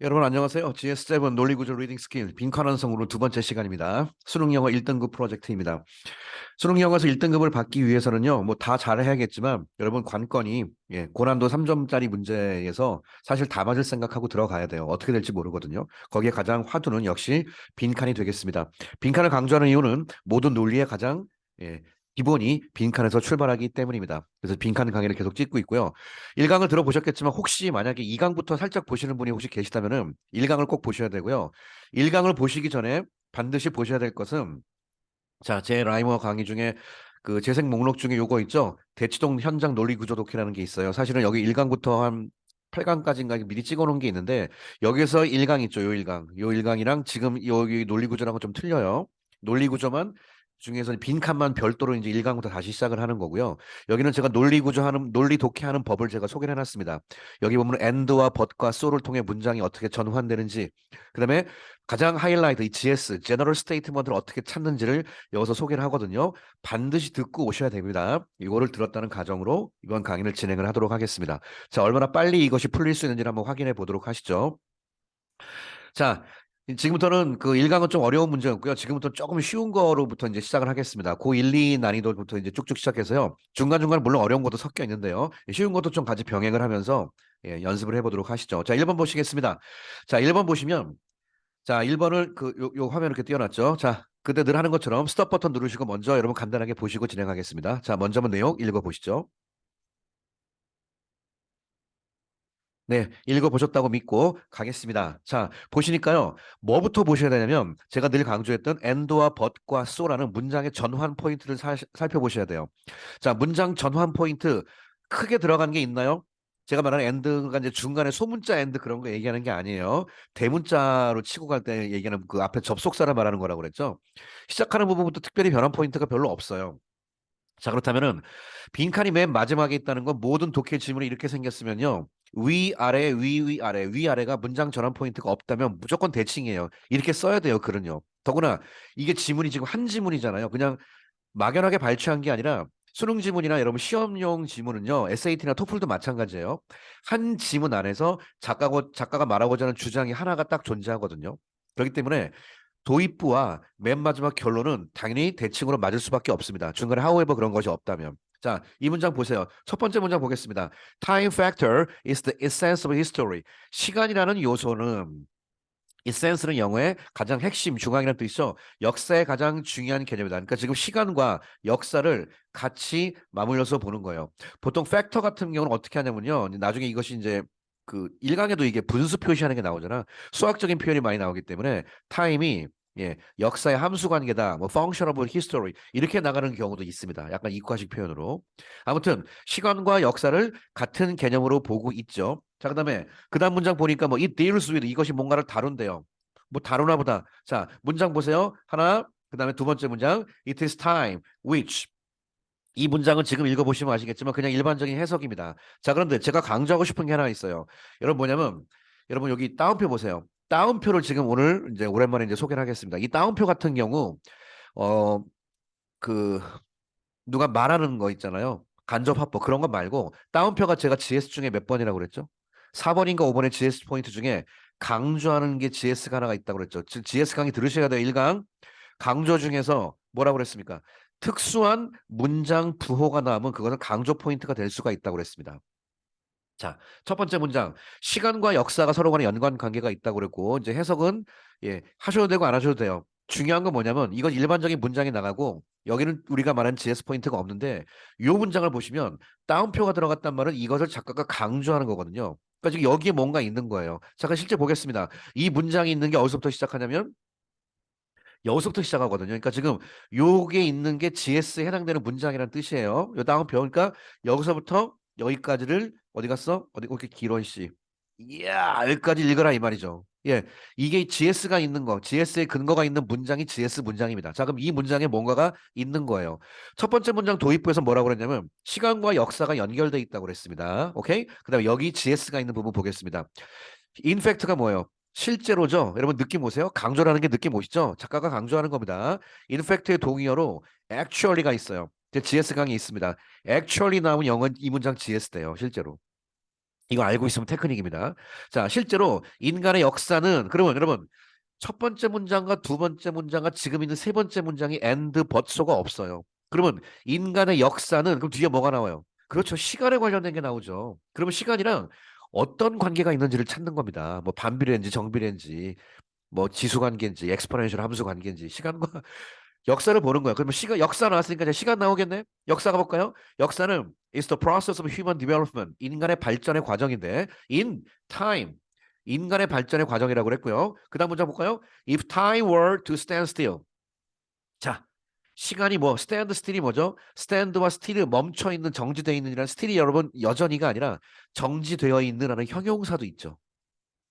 여러분 안녕하세요. GS7 논리구조 리딩 스킬 빈칸 완성으로 두 번째 시간입니다. 수능 영어 1등급 프로젝트입니다. 수능 영어에서 1등급을 받기 위해서는요. 뭐 다 잘해야겠지만 여러분 관건이 예, 고난도 3점짜리 문제에서 사실 다 맞을 생각하고 들어가야 돼요. 어떻게 될지 모르거든요. 거기에 가장 화두는 역시 빈칸이 되겠습니다. 빈칸을 강조하는 이유는 모든 논리의 가장 예, 기본이 빈칸에서 출발하기 때문입니다. 그래서 빈칸 강의를 계속 찍고 있고요. 1강을 들어보셨겠지만 혹시 만약에 2강부터 살짝 보시는 분이 혹시 계시다면 은 1강을 꼭 보셔야 되고요. 1강을 보시기 전에 반드시 보셔야 될 것은 자, 제 라이머 강의 중에 그 재생 목록 중에 요거 있죠? 대치동 현장 논리 구조 독해라는 게 있어요. 사실은 여기 1강부터 한 8강까지인가 미리 찍어 놓은 게 있는데 여기서 1강 있죠. 요 1강. 요 1강이랑 지금 여기 논리 구조랑은 좀 틀려요. 논리 구조만 중에서 빈 칸만 별도로 이제 1강부터 다시 시작을 하는 거고요. 여기는 제가 논리 구조하는 논리 독해하는 법을 제가 소개를 해놨습니다. 여기 보면 and와 but과 so를 통해 문장이 어떻게 전환되는지, 그다음에 가장 하이라이트 이 GS (General Statement)을 어떻게 찾는지를 여기서 소개를 하거든요. 반드시 듣고 오셔야 됩니다. 이거를 들었다는 가정으로 이번 강의를 진행을 하도록 하겠습니다. 자, 얼마나 빨리 이것이 풀릴 수 있는지 한번 확인해 보도록 하시죠. 자, 지금부터는 그 1강은 좀 어려운 문제였고요. 지금부터 조금 쉬운 거로부터 이제 시작을 하겠습니다. 고 1, 2 난이도부터 이제 쭉쭉 시작해서요. 중간중간 물론 어려운 것도 섞여 있는데요. 쉬운 것도 좀 같이 병행을 하면서 예, 연습을 해보도록 하시죠. 자, 1번 보시겠습니다. 자, 1번 보시면 자, 1번을 그 요, 요 화면 이렇게 띄워놨죠. 자, 그때 늘 하는 것처럼 스톱 버튼 누르시고 먼저 여러분 간단하게 보시고 진행하겠습니다. 자, 먼저 한번 내용 읽어보시죠. 네, 읽어보셨다고 믿고 가겠습니다. 자, 보시니까요. 뭐부터 보셔야 되냐면 제가 늘 강조했던 and와 but과 so라는 문장의 전환 포인트를 살, 살펴보셔야 돼요. 자, 문장 전환 포인트 크게 들어간 게 있나요? 제가 말하는 and가 이제 중간에 소문자 and 그런 거 얘기하는 게 아니에요. 대문자로 치고 갈 때 얘기하는 그 앞에 접속사를 말하는 거라고 그랬죠. 시작하는 부분부터 특별히 변한 포인트가 별로 없어요. 자, 그렇다면은 빈칸이 맨 마지막에 있다는 건 모든 독해 지문이 이렇게 생겼으면요. 위, 아래, 위, 위, 아래, 위, 아래가 문장 전환 포인트가 없다면 무조건 대칭이에요. 이렇게 써야 돼요, 글은요. 더구나 이게 지문이 지금 한 지문이잖아요. 그냥 막연하게 발췌한 게 아니라 수능 지문이나 여러분 시험용 지문은요. SAT나 토플도 마찬가지예요. 한 지문 안에서 작가고, 작가가 말하고자 하는 주장이 하나가 딱 존재하거든요. 그렇기 때문에 도입부와 맨 마지막 결론은 당연히 대칭으로 맞을 수밖에 없습니다. 중간에 however 그런 것이 없다면. 자, 이 문장 보세요. 첫 번째 문장 보겠습니다. Time factor is the essence of history. 시간이라는 요소는 essence는 영어의 가장 핵심, 중앙이라는 뜻이죠. 역사의 가장 중요한 개념이다. 그러니까 지금 시간과 역사를 같이 맞물려서 보는 거예요. 보통 팩터 같은 경우는 어떻게 하냐면요. 나중에 이것이 이제 그 1강에도 이게 분수 표시하는 게 나오잖아. 수학적인 표현이 많이 나오기 때문에 타임이 예, 역사의 함수 관계다. 뭐 functional history 이렇게 나가는 경우도 있습니다. 약간 이과식 표현으로. 아무튼 시간과 역사를 같은 개념으로 보고 있죠. 자, 그다음에 그다음 문장 보니까 뭐 it deals with 이것이 뭔가를 다룬대요. 뭐 다루나 보다. 자, 문장 보세요. 하나, 그다음에 두 번째 문장 it is time which 이 문장은 지금 읽어보시면 아시겠지만 그냥 일반적인 해석입니다. 자, 그런데 제가 강조하고 싶은 게 하나 있어요. 여러분 뭐냐면 여러분 여기 따옴표 보세요. 따옴표를 지금 오늘 이제 오랜만에 이제 소개를 하겠습니다. 이 따옴표 같은 경우 어 그 누가 말하는 거 있잖아요. 간접 화법 그런 거 말고 따옴표가 제가 GS 중에 몇 번이라고 그랬죠? 4번인가 5번의 GS 포인트 중에 강조하는 게 GS가 하나가 있다고 그랬죠. 즉 GS 강의 들으셔야 돼요. 1강 강조 중에서 뭐라고 그랬습니까? 특수한 문장 부호가 나오면 그것은 강조 포인트가 될 수가 있다고 그랬습니다. 자, 첫 번째 문장. 시간과 역사가 서로 간에 연관 관계가 있다고 그랬고, 이제 해석은, 예, 하셔도 되고 안 하셔도 돼요. 중요한 건 뭐냐면, 이건 일반적인 문장이 나가고, 여기는 우리가 말하는 GS 포인트가 없는데, 요 문장을 보시면, 따옴표가 들어갔단 말은 이것을 작가가 강조하는 거거든요. 그러니까 지금 여기에 뭔가 있는 거예요. 잠깐 실제 보겠습니다. 이 문장이 있는 게 어디서부터 시작하냐면, 여기서부터 시작하거든요. 그러니까 지금 요게 있는 게 GS에 해당되는 문장이라는 뜻이에요. 요 따옴표. 그러니까 여기서부터 여기까지를 어디 갔어? 어디 이렇게 길어 씨. 이야 여기까지 읽어라 이 말이죠. 예, 이게 GS가 있는 거, GS의 근거가 있는 문장이 GS 문장입니다. 자, 그럼 이 문장에 뭔가가 있는 거예요. 첫 번째 문장 도입부에서 뭐라고 그랬냐면 시간과 역사가 연결돼 있다고 그랬습니다. 오케이? 그다음에 여기 GS가 있는 부분 보겠습니다. 인팩트가 뭐예요? 실제로죠. 여러분 느낌 오세요? 강조라는 게 느낌 오시죠? 작가가 강조하는 겁니다. 인팩트의 동의어로 actually가 있어요. GS 강이 있습니다. actually 나오면 영어 이 문장 GS 돼요. 실제로. 이거 알고 있으면 테크닉입니다. 자, 실제로 인간의 역사는 그러면 여러분 첫 번째 문장과 두 번째 문장과 지금 있는 세 번째 문장이 and but소가 없어요. 그러면 인간의 역사는 그럼 뒤에 뭐가 나와요? 그렇죠. 시간에 관련된 게 나오죠. 그러면 시간이랑 어떤 관계가 있는지를 찾는 겁니다. 뭐 반비례인지 정비례인지 뭐 지수 관계인지 엑스포넨셜 함수 관계인지 시간과 역사를 보는 거야. 그러면 시간 역사 나왔으니까 이제 시간 나오겠네. 역사 가볼까요? 역사는 is the process of human development. 인간의 발전의 과정인데 in time 인간의 발전의 과정이라고 그랬고요. 그다음 문장 볼까요? If time were to stand still. 자, 시간이 뭐 stand still이 뭐죠? stand와 still이 멈춰 있는 정지되어 있는 이란 still이 여러분 여전히가 아니라 정지되어 있는라는 형용사도 있죠.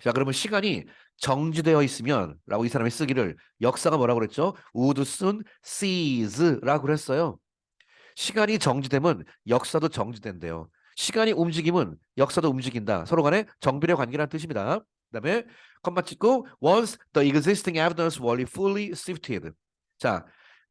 자, 그러면 시간이 정지되어 있으면 라고 이 사람이 쓰기를 역사가 뭐라고 그랬죠? would soon cease라고 그랬어요. 시간이 정지되면 역사도 정지된대요. 시간이 움직이면 역사도 움직인다. 서로 간에 정비례 관계라는 뜻입니다. 그 다음에 컴마 찍고 once the existing evidence were fully sifted. 자,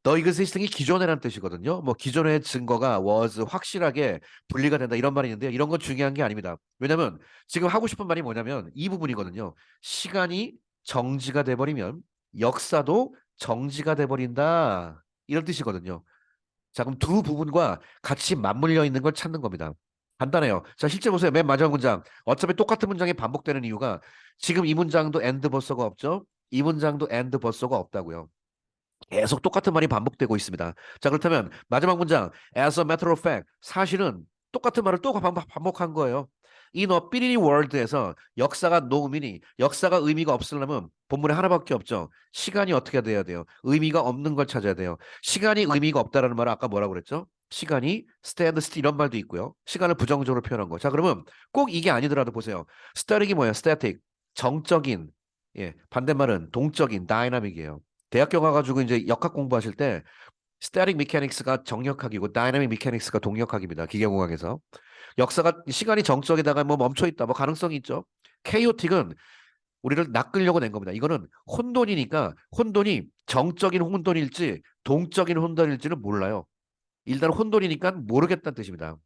the existing이 기존에라는 뜻이거든요. 뭐 기존의 증거가 was 확실하게 분리가 된다 이런 말이 있는데요. 이런 건 중요한 게 아닙니다. 왜냐면 지금 하고 싶은 말이 뭐냐면 이 부분이거든요. 시간이 정지가 돼 버리면 역사도 정지가 돼 버린다. 이런 뜻이거든요. 자, 그럼 두 부분과 같이 맞물려 있는 걸 찾는 겁니다. 간단해요. 자, 실제 보세요. 맨 마지막 문장. 어차피 똑같은 문장이 반복되는 이유가 지금 이 문장도 and 버서가 없죠? 이 문장도 and 버서가 없다고요. 계속 똑같은 말이 반복되고 있습니다. 자, 그렇다면 마지막 문장. As a matter of fact. 사실은 똑같은 말을 또 반복, 반복한 거예요. In a 삐리리 world에서 역사가 노미니 역사가 의미가 없으려면 본문에 하나밖에 없죠. 시간이 어떻게 돼야 돼요? 의미가 없는 걸 찾아야 돼요. 시간이 의미가 없다라는 말은 아까 뭐라고 그랬죠? 시간이 stand still 이런 말도 있고요. 시간을 부정적으로 표현한 거. 자, 그러면 꼭 이게 아니더라도 보세요. static이 뭐예요? static. 정적인. 예, 반대말은 동적인 다이나믹이에요. 대학교 가가지고 이제 역학 공부하실 때 static mechanics가 정역학이고 dynamic mechanics가 동역학입니다. 기계공학에서. 역사가 시간이 정적에다가 뭐 멈춰 있다 뭐 가능성이 있죠. chaotic은 우리를 낚으려고 낸 겁니다. 이거는 혼돈이니까 혼돈이 정적인 혼돈일지 동적인 혼돈일지는 몰라요. 일단 혼돈이니까 모르겠다는 뜻입니다.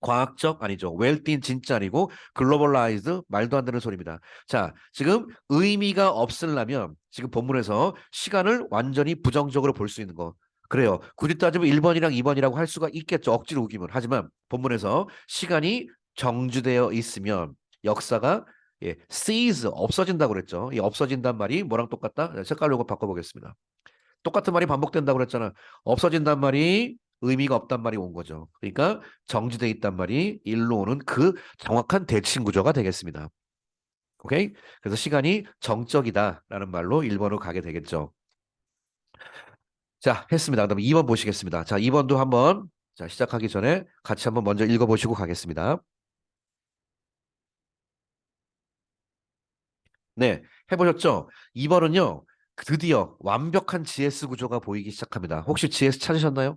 과학적 아니죠. 웰틴 진짜 아니고 글로벌라이즈 말도 안 되는 소리입니다. 자, 지금 의미가 없으려면 지금 본문에서 시간을 완전히 부정적으로 볼 수 있는 거. 그래요. 굳이 따지면 1번이랑 2번이라고 할 수가 있겠죠. 억지로 우기면. 하지만 본문에서 시간이 정주되어 있으면 역사가 예, cease 없어진다고 그랬죠. 이 없어진단 말이 뭐랑 똑같다? 자, 색깔로 이거 바꿔 보겠습니다. 똑같은 말이 반복된다고 그랬잖아. 없어진단 말이 의미가 없단 말이 온 거죠. 그러니까 정지돼 있단 말이 일로 오는 그 정확한 대칭 구조가 되겠습니다. 오케이? 그래서 시간이 정적이다라는 말로 1번으로 가게 되겠죠. 자, 했습니다. 그다음 2번 보시겠습니다. 자, 2번도 한번 자, 시작하기 전에 같이 한번 먼저 읽어 보시고 가겠습니다. 네, 해 보셨죠? 2번은요, 드디어 완벽한 GS 구조가 보이기 시작합니다. 혹시 GS 찾으셨나요?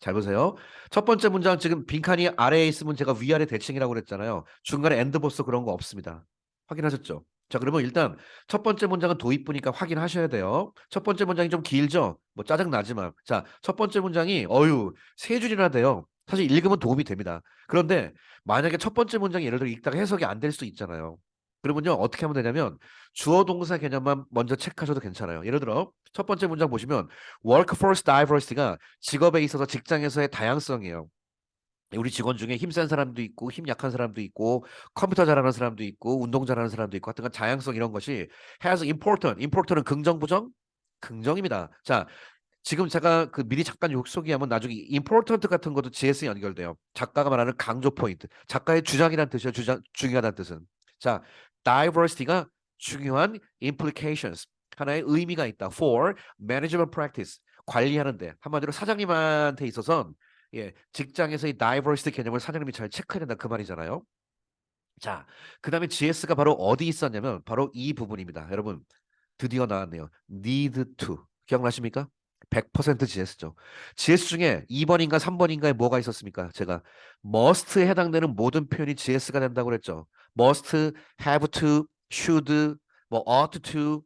잘 보세요. 첫 번째 문장 지금 빈칸이 아래에 있으면 제가 위아래 대칭이라고 그랬잖아요. 중간에 엔드보스 그런 거 없습니다. 확인하셨죠? 자, 그러면 일단 첫 번째 문장은 도입부니까 확인하셔야 돼요. 첫 번째 문장이 좀 길죠? 뭐 짜증 나지만. 자, 첫 번째 문장이 어유 세 줄이나 돼요. 사실 읽으면 도움이 됩니다. 그런데 만약에 첫 번째 문장이 예를 들어 읽다가 해석이 안 될수 있잖아요. 그러면요 어떻게 하면 되냐면 주어 동사 개념만 먼저 체크하셔도 괜찮아요. 예를 들어 첫 번째 문장 보시면 workforce diversity가 직업에 있어서 직장에서의 다양성이에요. 우리 직원 중에 힘센 사람도 있고 힘 약한 사람도 있고 컴퓨터 잘하는 사람도 있고 운동 잘하는 사람도 있고 하여튼 다양성 이런 것이 has important, important은 긍정 부정? 긍정입니다. 자, 지금 제가 그 미리 잠깐 욕소기하면 나중에 important 같은 것도 GS 연결돼요. 작가가 말하는 강조 포인트. 작가의 주장이란 뜻이에요. 주장 중요하다는 뜻은. 자, diversity가 중요한 implications 하나의 의미가 있다. for management practice 관리하는데 한마디로 사장님한테 있어선 예, 직장에서의 diversity 개념을 사장님이 잘 체크해야 된다 그 말이잖아요. 자, 그 다음에 GS가 바로 어디 있었냐면 바로 이 부분입니다. 여러분 드디어 나왔네요. need to 기억나십니까? 100% GS죠. GS 중에 2번인가 3번인가에 뭐가 있었습니까? 제가 must에 해당되는 모든 표현이 GS가 된다고 그랬죠. must, have to, should, 뭐 ought to,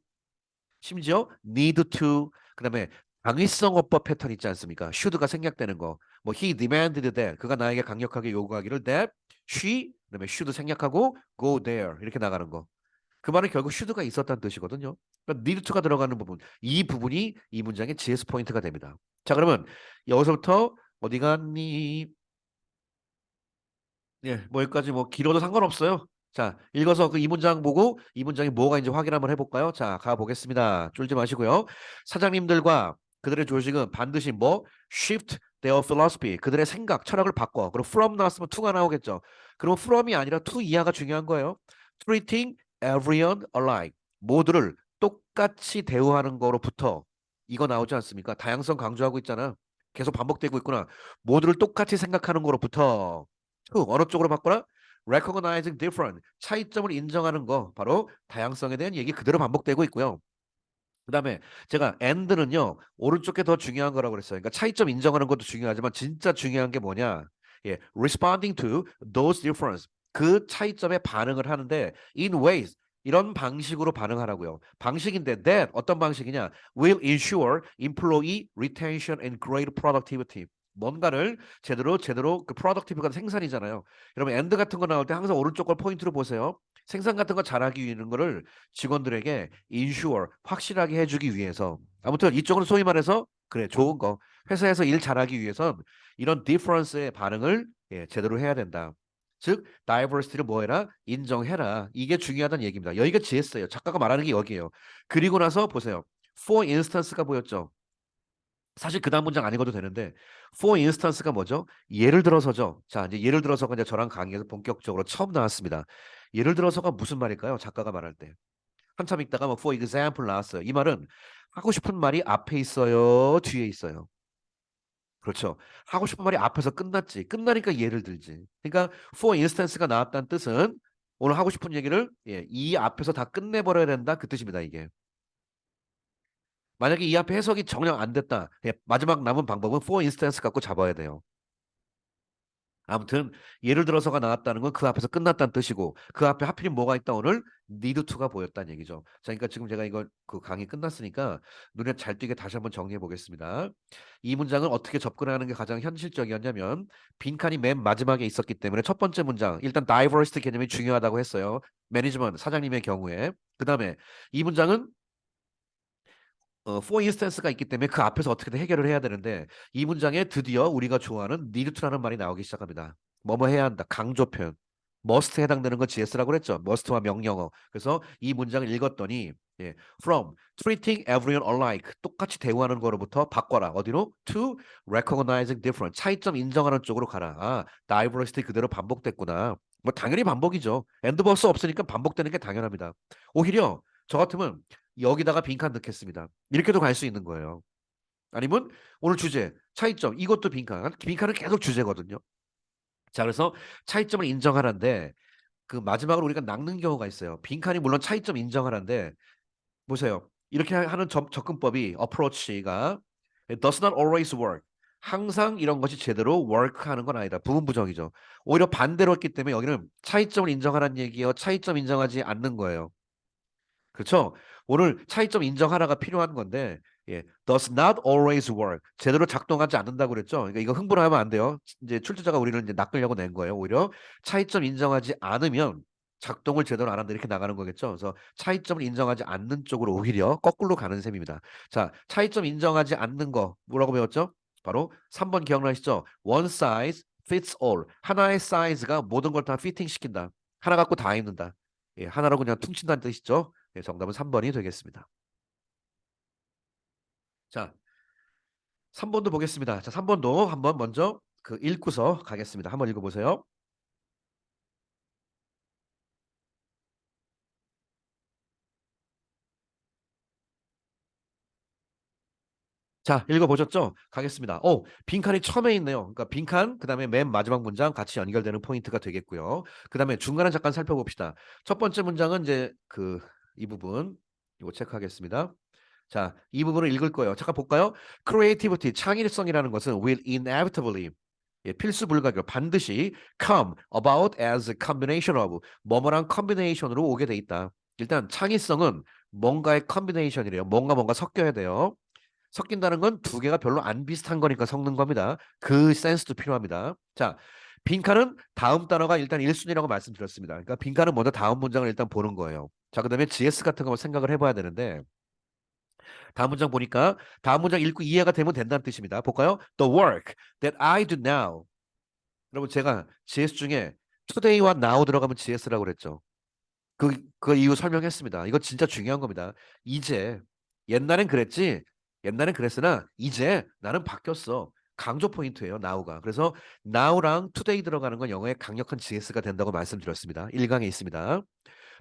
심지어 need to, 그 다음에 당위성 어법 패턴 있지 않습니까? should가 생략되는 거. 뭐 he demanded that, 그가 나에게 강력하게 요구하기를 that she 그 다음에 should 생략하고 go there 이렇게 나가는 거. 그 말은 결국 should가 있었다는 뜻이거든요. 그러니까 need to가 들어가는 부분 이 부분이 이 문장의 GS 포인트가 됩니다. 자 그러면 여기서부터 어디 갔니? 예, 뭐 여기까지 뭐 길어도 상관없어요. 자, 읽어서 그 이 문장 보고 이 문장이 뭐가 이제 확인 한번 해볼까요? 자, 가보겠습니다. 쫄지 마시고요. 사장님들과 그들의 조직은 반드시 뭐 shift their philosophy 그들의 생각, 철학을 바꿔. 그리고 from 나왔으면 to가 나오겠죠. 그럼 from이 아니라 to 이하가 중요한 거예요. treating everyone alike 모두를 똑같이 대우하는 거로부터 이거 나오지 않습니까? 다양성 강조하고 있잖아. 계속 반복되고 있구나. 모두를 똑같이 생각하는 거로부터 to 어느 쪽으로 바꿔라? recognizing different 차이점을 인정하는 거 바로 다양성에 대한 얘기 그대로 반복되고 있고요. 그다음에 제가 and는요 오른쪽에 더 중요한 거라고 그랬어요. 그러니까 차이점 인정하는 것도 중요하지만 진짜 중요한 게 뭐냐? 예, responding to those difference 그 차이점에 반응을 하는데 in ways 이런 방식으로 반응하라고요. 방식인데 that 어떤 방식이냐? will ensure employee retention and great productivity. 뭔가를 제대로 제대로 그 productive가 생산이잖아요. 여러분 end 같은 거 나올 때 항상 오른쪽 걸 포인트로 보세요. 생산 같은 거 잘하기 위한 거를 직원들에게 ensure 확실하게 해주기 위해서 아무튼 이쪽은 소위 말해서 그래 좋은 거 회사에서 일 잘하기 위해선 이런 difference의 반응을 예, 제대로 해야 된다. 즉 diversity를 뭐해라 인정해라 이게 중요하다는 얘기입니다. 여기가 GS예요. 작가가 말하는 게 여기예요. 그리고 나서 보세요. for instance가 보였죠. 사실 그 다음 문장 안 읽어도 되는데 for instance가 뭐죠? 예를 들어서죠. 자 이제 예를 들어서가 이제 저랑 강의에서 본격적으로 처음 나왔습니다. 예를 들어서가 무슨 말일까요? 작가가 말할 때 한참 읽다가 뭐 for example 나왔어요. 이 말은 하고 싶은 말이 앞에 있어요, 뒤에 있어요. 그렇죠. 하고 싶은 말이 앞에서 끝났지. 끝나니까 예를 들지. 그러니까 for instance가 나왔다는 뜻은 오늘 하고 싶은 얘기를 예, 이 앞에서 다 끝내버려야 된다 그 뜻입니다 이게. 만약에 이 앞에 해석이 정녕 안 됐다. 예, 마지막 남은 방법은 for instance 갖고 잡아야 돼요. 아무튼 예를 들어서가 나왔다는 건 그 앞에서 끝났다는 뜻이고 그 앞에 하필이면 뭐가 있다 오늘 need to가 보였다는 얘기죠. 자, 그러니까 지금 제가 이걸 그 강의 끝났으니까 눈에 잘 띄게 다시 한번 정리해 보겠습니다. 이 문장을 어떻게 접근하는 게 가장 현실적이었냐면 빈칸이 맨 마지막에 있었기 때문에 첫 번째 문장 일단 diversity 개념이 중요하다고 했어요. 매니지먼트 사장님의 경우에 그 다음에 이 문장은 어, for instance가 있기 때문에 그 앞에서 어떻게든 해결을 해야 되는데 이 문장에 드디어 우리가 좋아하는 need to라는 말이 나오기 시작합니다. 뭐뭐 해야 한다. 강조 표현. must 해당되는 건 GS라고 그랬죠. must와 명령어. 그래서 이 문장을 읽었더니 예, from treating everyone alike 똑같이 대우하는 거로부터 바꿔라. 어디로? to recognizing different 차이점 인정하는 쪽으로 가라. 아, diversity 그대로 반복됐구나. 뭐 당연히 반복이죠. end 버스 없으니까 반복되는 게 당연합니다. 오히려 저 같으면 여기다가 빈칸 넣겠습니다. 이렇게도 갈 수 있는 거예요. 아니면 오늘 주제 차이점 이것도 빈칸 빈칸은 계속 주제거든요. 자 그래서 차이점을 인정하라는데 그 마지막으로 우리가 낚는 경우가 있어요. 빈칸이 물론 차이점 인정하라는데 보세요. 이렇게 하는 접, 접근법이 approach가 does not always work. 항상 이런 것이 제대로 work하는 건 아니다. 부분 부정이죠. 오히려 반대로 했기 때문에 여기는 차이점을 인정하라는 얘기예요. 차이점 인정하지 않는 거예요. 그렇죠? 오늘 차이점 인정하라가 필요한 건데 예, does not always work 제대로 작동하지 않는다고 그랬죠. 그러니까 이거 흥분하면 안 돼요. 이제 출제자가 우리를 이제 낚으려고 낸 거예요. 오히려 차이점 인정하지 않으면 작동을 제대로 안 한다 이렇게 나가는 거겠죠. 그래서 차이점을 인정하지 않는 쪽으로 오히려 거꾸로 가는 셈입니다. 자, 차이점 인정하지 않는 거 뭐라고 배웠죠? 바로 3번 기억나시죠? one size fits all 하나의 사이즈가 모든 걸 다 피팅 시킨다. 하나 갖고 다 입는다. 예, 하나로 그냥 퉁친다는 뜻이죠. 예, 정답은 3번이 되겠습니다. 자, 3번도 보겠습니다. 자, 3번도 한번 먼저 그 읽고서 가겠습니다. 한번 읽어보세요. 자, 읽어보셨죠? 가겠습니다. 오, 빈칸이 처음에 있네요. 그러니까 빈칸, 그 다음에 맨 마지막 문장 같이 연결되는 포인트가 되겠고요. 그 다음에 중간에 잠깐 살펴봅시다. 첫 번째 문장은 이제 그 이 부분 이거 체크하겠습니다. 자, 이 부분을 읽을 거예요. 잠깐 볼까요? creativity, 창의성이라는 것은 will inevitably 예, 필수 불가결 반드시 come about as a combination of 뭐뭐랑 컨비네이션으로 오게 돼 있다. 일단 창의성은 뭔가의 컨비네이션이래요. 뭔가 뭔가 섞여야 돼요. 섞인다는 건 두 개가 별로 안 비슷한 거니까 섞는 겁니다. 그 센스도 필요합니다. 자, 빈칸은 다음 단어가 일단 1순위라고 말씀드렸습니다. 그러니까 빈칸은 먼저 다음 문장을 일단 보는 거예요. 자, 그 다음에 GS 같은 거 생각을 해봐야 되는데 다음 문장 보니까 다음 문장 읽고 이해가 되면 된다는 뜻입니다. 볼까요? The work that I do now. 여러분 제가 GS 중에 today와 now 들어가면 GS라고 그랬죠. 그, 그 이유 설명했습니다. 이거 진짜 중요한 겁니다. 이제 옛날엔 그랬지. 옛날엔 그랬으나 이제 나는 바뀌었어. 강조 포인트예요. now가. 그래서 now랑 today 들어가는 건 영어의 강력한 GS가 된다고 말씀드렸습니다. 1강에 있습니다.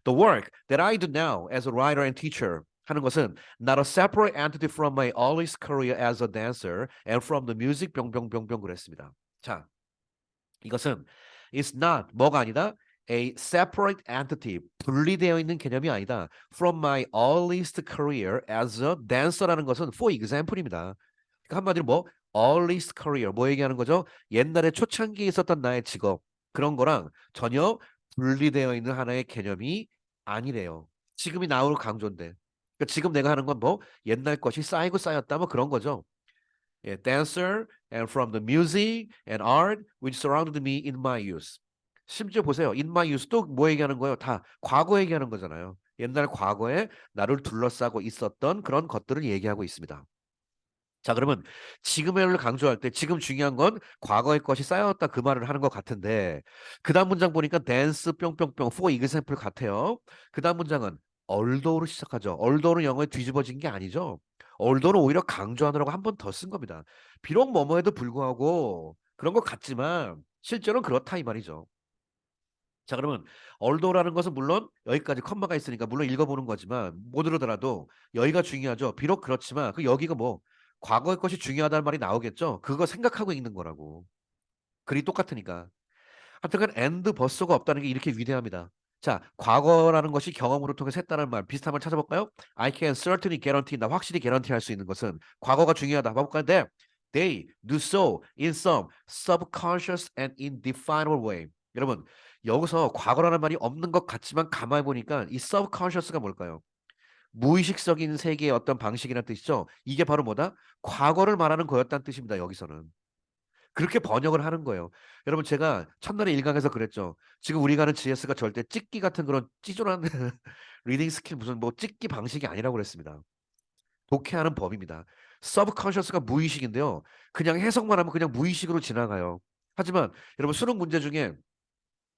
The work that I do now as a writer and teacher 하는 것은 not a separate entity from my earliest career as a dancer and from the music 병병병병 그랬습니다. 자, 이것은 is not 뭐가 아니다. a separate entity 분리되어 있는 개념이 아니다. From my earliest career as a dancer라는 것은 for example입니다. 그러니까 한마디로 뭐 earliest career 뭐 얘기하는 거죠? 옛날에 초창기에 있었던 나의 직업 그런 거랑 전혀 분리되어 있는 하나의 개념이 아니래요. 지금이 나오는 강조인데. 그러니까 지금 내가 하는 건 뭐 옛날 것이 쌓이고 쌓였다 뭐 그런 거죠. 예, dancer and from the music and art which surrounded me in my youth. 심지어 보세요. in my youth 또뭐 얘기하는 거예요? 다 과거 얘기하는 거잖아요. 옛날 과거에 나를 둘러싸고 있었던 그런 것들을 얘기하고 있습니다. 자, 그러면 지금을 강조할 때 지금 중요한 건 과거의 것이 쌓여왔다 그 말을 하는 것 같은데 그 다음 문장 보니까 dance 뿅뿅뿅 for example 같아요. 그 다음 문장은 although로 시작하죠. althogh는 영어에 뒤집어진 게 아니죠. althogh는 오히려 강조하느라고 한 번 더 쓴 겁니다. 비록 뭐뭐에도 불구하고 그런 것 같지만 실제로는 그렇다 이 말이죠. 자 그러면 얼도라는 것은 물론 여기까지 컴마가 있으니까 물론 읽어보는 거지만 못 들으더라도 여기가 중요하죠. 비록 그렇지만 그 여기가 뭐 과거의 것이 중요하다는 말이 나오겠죠. 그거 생각하고 읽는 거라고. 글이 똑같으니까. 하여튼간 and 버스가 없다는 게 이렇게 위대합니다. 자, 과거라는 것이 경험으로 통해서 했다는 말 비슷한 말 찾아볼까요? I can certainly guarantee 나 확실히 guarantee 할 수 있는 것은 과거가 중요하다. 봐볼까요? 네. They do so in some subconscious and indefinable way. 여러분 여기서 과거라는 말이 없는 것 같지만 가만히 보니까 이 subconscious가 뭘까요? 무의식적인 세계의 어떤 방식이라는 뜻이죠. 이게 바로 뭐다? 과거를 말하는 거였다는 뜻입니다. 여기서는. 그렇게 번역을 하는 거예요. 여러분 제가 첫날에 일강에서 그랬죠. 지금 우리가 하는 GS가 절대 찍기 같은 그런 찌졸한 리딩 스킬 무슨 뭐 찍기 방식이 아니라고 그랬습니다. 독해하는 법입니다. 서브컨셔스가 무의식인데요. 그냥 해석만 하면 그냥 무의식으로 지나가요. 하지만 여러분 수능 문제 중에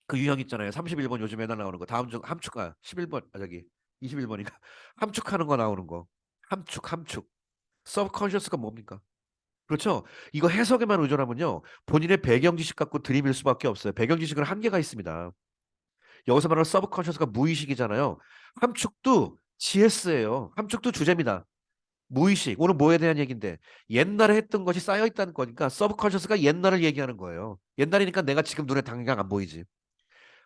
그 유형 있잖아요. 31번 요즘 매달 나오는 거. 다음 중 함축아 11번 아 저기 21번인가 함축하는 거 나오는 거. 함축 함축. 서브컨셔스가 뭡니까? 그렇죠. 이거 해석에만 의존하면요. 본인의 배경 지식 갖고 들이밀 수밖에 없어요. 배경 지식은 한계가 있습니다. 여기서 말하는 서브컨셔스가 무의식이잖아요. 함축도 GS예요. 함축도 주제입니다. 무의식. 오늘 뭐에 대한 얘기인데 옛날에 했던 것이 쌓여 있다는 거니까 서브컨셔스가 옛날을 얘기하는 거예요. 옛날이니까 내가 지금 눈에 당장 안 보이지.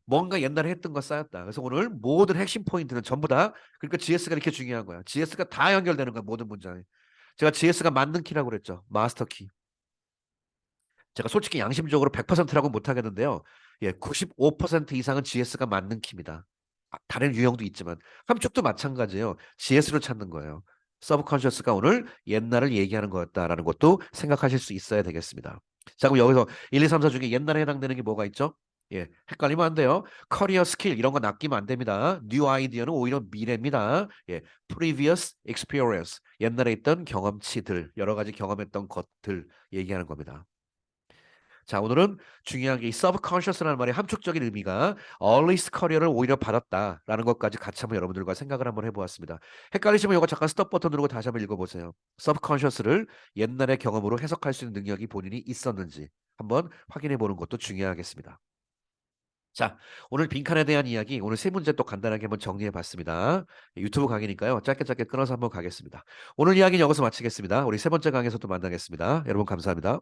뭔가 옛날에 했던 거 쌓였다. 그래서 오늘 모든 핵심 포인트는 전부 다 그러니까 GS가 이렇게 중요한 거야. GS가 다 연결되는 거야. 모든 문장에. 제가 GS가 맞는 키라고 그랬죠. 마스터 키. 제가 솔직히 양심적으로 100%라고 못 하겠는데요. 예, 95% 이상은 GS가 맞는 키입니다. 아, 다른 유형도 있지만 함축도 마찬가지예요. GS를 찾는 거예요. 서브컨셔스가 오늘 옛날을 얘기하는 거였다라는 것도 생각하실 수 있어야 되겠습니다. 자, 그럼 여기서 1, 2, 3, 4 중에 옛날에 해당되는 게 뭐가 있죠? 예, 헷갈리면 안 돼요. 커리어 스킬 이런 거 낚이면 안 됩니다. 뉴 아이디어는 오히려 미래입니다. 예, previous experience 옛날에 있던 경험치들 여러 가지 경험했던 것들 얘기하는 겁니다. 자, 오늘은 중요한 게 이 subconscious라는 말의 함축적인 의미가 earliest career를 오히려 받았다라는 것까지 같이 한번 여러분들과 생각을 한번 해보았습니다. 헷갈리시면 이거 잠깐 스톱 버튼 누르고 다시 한번 읽어보세요. subconscious를 옛날의 경험으로 해석할 수 있는 능력이 본인이 있었는지 한번 확인해 보는 것도 중요하겠습니다. 자, 오늘 빈칸에 대한 이야기 오늘 세 문제 또 간단하게 한번 정리해 봤습니다. 유튜브 강의니까요. 짧게 짧게 끊어서 한번 가겠습니다. 오늘 이야기는 여기서 마치겠습니다. 우리 세 번째 강의에서 또 만나겠습니다. 여러분 감사합니다.